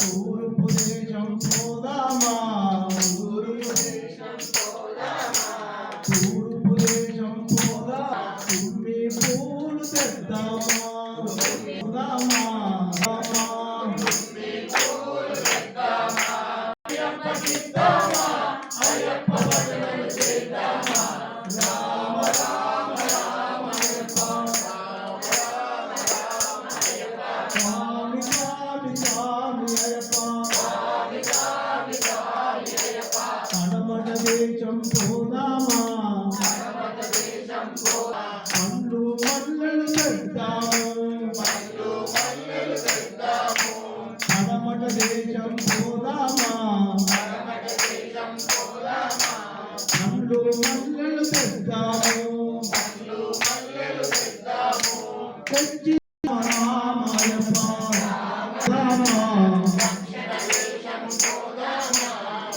తూర్పు దేశం పోదామా తూర్పు దేశం తూర్పు దేశం పోదా తుమ్మి పూలు తెద్దామా పోదామా స్వామి దేశం పోదామా పండ్లు మల్లెలు పెడతాము. పడమట దేశం పోదామా పండ్లు మల్లెలు పెడతాము. తెచ్చి రామాయప్ప రామా.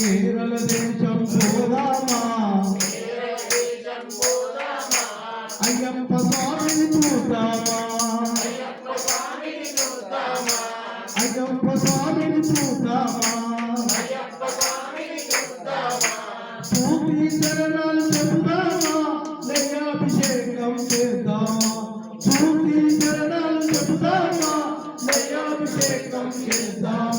కేరళ దేశం పోదామా అయ్యప్ప స్వామిని చూద్దామా అయ్యప్ప స్వామిని చూద్దామా పూర్తి చరణాలు చెబుదామా లయాభిషేకం చేద్దామా పూర్తి చరణాలు చెబుదామా లయాభిషేకం చేద్దామా